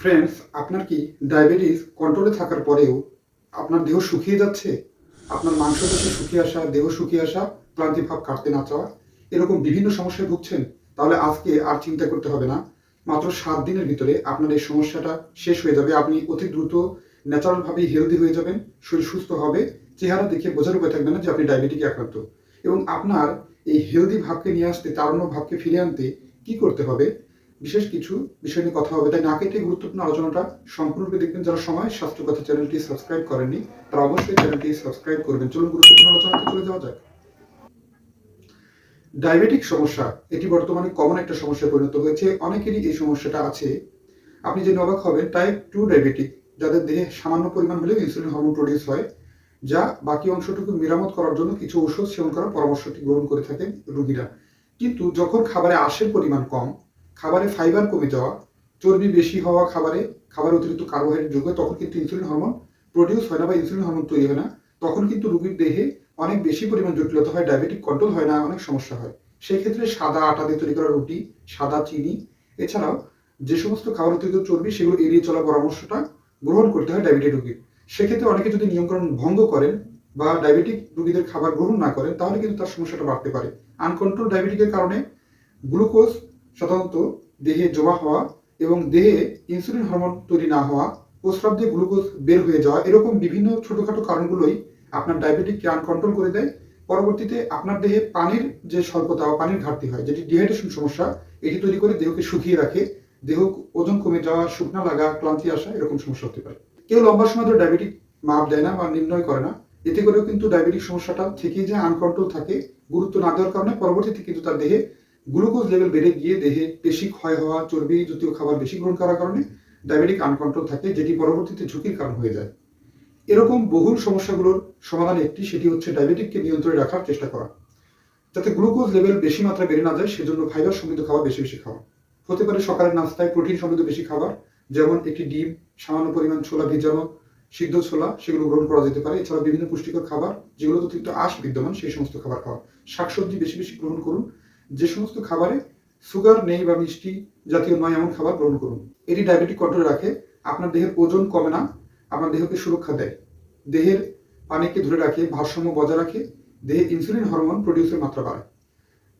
Friends আপনার কি diabetes কন্ট্রোলে থাকার পরেও আপনার দেহ শুকিয়ে যাচ্ছে? আপনার মাংস পেশি শুকিয়ে আসা, দেহ শুকিয়ে আসা, ক্লান্তি ভাব কাটতে না চাওয়া, এরকম বিভিন্ন সমস্যায় ভুগছেন, তাহলে আজকে আর চিন্তা করতে হবে না। মাত্র সাত দিনের ভিতরে আপনার এই সমস্যাটা শেষ হয়ে যাবে। আপনি অতি দ্রুত ন্যাচারাল ভাবেই হেলদি হয়ে যাবেন, শরীর সুস্থ হবে, চেহারা দেখে বোঝার উপায় থাকবে না যে আপনি ডায়াবেটিক আক্রান্ত। এবং আপনার এই হেলদি ভাবকে নিয়ে আসতে, তারুণ্য ভাবকে ফিরে আনতে কি করতে হবে? বিশেষ কিছু বিষয় নিয়ে কথা হবে। তাই না কেটে গুরুত্বপূর্ণ আলোচনাটা সম্পূর্ণরূপে দেখবেন যারা সময় স্বাস্থ্য কথা চ্যানেলটি সাবস্ক্রাইব করেননি, তারা অবশ্যই চ্যানেলটি সাবস্ক্রাইব করবেন। চলুন গুরুত্বপূর্ণ আলোচনাতে চলে যাওয়া যাক। ডায়াবেটিক সমস্যা, এটি বর্তমানে কমন একটা সমস্যায় পরিণত হয়েছে। অনেকেরই এই সমস্যাটা আছে। আপনি যে অবাক হবেন টাইপ টু ডায়াবেটিক যাদের দেহে সামান্য পরিমাণ হলেও ইনসুলিন হরমোন প্রডিউস হয়, যা বাকি অংশটুকু মেরামত করার জন্য কিছু ঔষধ সেবন করার পরামর্শটি গ্রহণ করে থাকেন রোগীরা। কিন্তু যখন খাবারে আঁশের পরিমাণ কম খাবারে ফাইবার কমে যাওয়া চর্বি বেশি হওয়া খাবারে, খাবার অতিরিক্ত কার্বোহাইড্রেট যোগ তখন কিন্তু ইনসুলিন হরমোন প্রডিউস হয় না বা ইনসুলিন হরমোন তৈরি হয় না। তখন কিন্তু রোগীর দেহে অনেক বেশি পরিমাণ জটিলতা হয় ডায়াবেটিক কন্ট্রোল হয় না, অনেক সমস্যা হয়। সেই ক্ষেত্রে সাদা আটা দিয়ে তৈরি করা রুটি, সাদা চিনি, এছাড়াও যে সমস্ত খাবার অতিরিক্ত চর্বি, সেগুলো এড়িয়ে চলা পরামর্শটা গ্রহণ করতে হয় ডায়াবেটিক রোগীর। সেক্ষেত্রে অনেকে যদি নিয়মকানুন ভঙ্গ করেন বা ডায়াবেটিক রোগীদের খাবার গ্রহণ না করেন, তাহলে কিন্তু তার সমস্যাটা বাড়তে পারে। আনকন্ট্রোল ডায়াবেটিকের কারণে গ্লুকোজ সাধারণত দেহে জমা হওয়া এবং দেহে ইনসুলিন হরমোন তৈরি না হওয়া প্রস্রাব দিয়ে গ্লুকোজ বের হয়ে যাওয়া, এরকম বিভিন্ন ছোটখাটো কারণগুলোই আপনার ডায়াবেটিক ডায়াবেটিককে আনকন্ট্রোল করে দেয়। পরবর্তীতে আপনার দেহে পানির যে স্বল্পতা পানির ঘাটতি হয়, যেটি ডিহাইড্রেশন সমস্যা, এটি তৈরি করে দেহকে শুকিয়ে রাখে। দেহ ওজন কমে যাওয়া, শুকনা লাগা, ক্লান্তি আসা, এরকম সমস্যা হতে পারে। কেউ লম্বা সময় ধরে ডায়াবেটিক মাপ দেয় না বা নির্ণয় করে না। এতে করেও কিন্তু ডায়াবেটিক সমস্যাটা থেকেই যে আনকন্ট্রোল থাকে, গুরুত্ব না দেওয়ার কারণে পরবর্তীতে কিন্তু তার দেহে গ্লুকোজ লেভেল বেড়ে গিয়ে দেহে পেশি ক্ষয় হওয়া, চর্বি জাতীয় খাবার বেশি গ্রহণ করার কারণে ডায়াবেটিক আনকন্ট্রোল থাকে, যেটি পরবর্তীতে ঝুঁকির কারণ হয়ে যায়। এরকম বহুল সমস্যাগুলোর সমাধান একটি, সেটি হচ্ছে ডায়াবেটিককে নিয়ন্ত্রণে রাখার চেষ্টা করা। যাতে গ্লুকোজ লেভেল বেশি মাত্রায় বেড়ে না যায়, সেজন্য ফাইবার সমৃদ্ধ খাবার বেশি বেশি খাওয়া। হতে পারে সকালের নাস্তায় প্রোটিন সমৃদ্ধ বেশি খাবার, যেমন একটি ডিম, সামান্য পরিমাণ ছোলা ভিজানো, সিদ্ধ ছোলা, সেগুলো গ্রহণ করা যেতে পারে। এছাড়া বিভিন্ন পুষ্টিকর খাবার যেগুলো অতিরিক্ত আঁশ বিদ্যমান, সেই সমস্ত খাবার খাওয়া। শাকসবজি বেশি বেশি গ্রহণ করুন যে সমস্ত খাবারে সুগার নেই বা মিষ্টি জাতীয় নয় এমন খাবার গ্রহণ করুন। এটি ডায়াবেটিক কন্ট্রোলে রাখে, আপনার দেহের ওজন কমে না, আপনার দেহকে সুরক্ষা দেয়। দেহের পানিকে ধরে রাখে, ভারসাম্য বজায় রাখে, দেহে ইনসুলিন হরমোন প্রডিউসের মাত্রা বাড়ায়।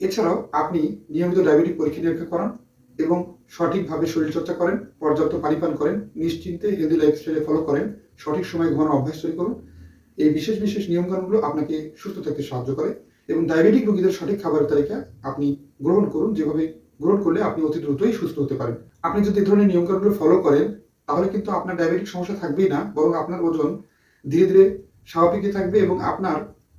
এছাড়াও আপনি নিয়মিত ডায়াবেটিক পরীক্ষা নিরীক্ষা করান এবং সঠিকভাবে শরীরচর্চা করেন, পর্যাপ্ত পানি পান করেন, নিশ্চিন্তে হেলদি লাইফস্টাইলে ফলো করেন, সঠিক সময় ঘুমানোর অভ্যাস তৈরি করুন। এই বিশেষ বিশেষ নিয়মকানুনগুলো আপনাকে সুস্থ থাকতে সাহায্য করে। এবং ডায়াবেটিক রোগীদের সঠিক খাবারের তালিকা আপনি গ্রহণ করুন। যেভাবে গ্রহণ করলে আপনি অতি দ্রুতই সুস্থ হতে পারেন। আপনি যদি এই ধরনের নিয়মকানুনগুলো ফলো করেন, তাহলে কিন্তু আপনার ডায়াবেটিক সমস্যা থাকবেই না, বরং আপনার ওজন ধীরে ধীরে স্বাভাবিকই থাকবে এবং আপনার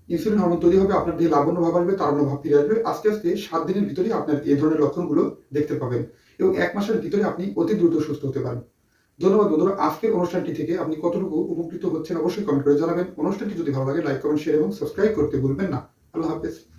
ইনসুলিন হরমোন তৈরি হবে, আপনার দেহে লাবণ্য ভাব আসবে, তারণ্য ভাব ফিরে আসবে। আস্তে আস্তে সাত দিনের ভিতরেই আপনার এই ধরনের লক্ষণগুলো দেখতে পাবেন এবং এক মাসের ভিতরে আপনি অতি দ্রুত সুস্থ হতে পারেন। ধন্যবাদ বন্ধুরা, আজকের অনুষ্ঠানটি থেকে আপনি কতটুকু উপকৃত হচ্ছেন অবশ্যই কমেন্ট করে জানাবেন। অনুষ্ঠানটি যদি ভালো লাগে লাইক কমেন্ট শেয়ার এবং সাবস্ক্রাইব করতে ভুলবেন না। আল্লাহ হাফেজ।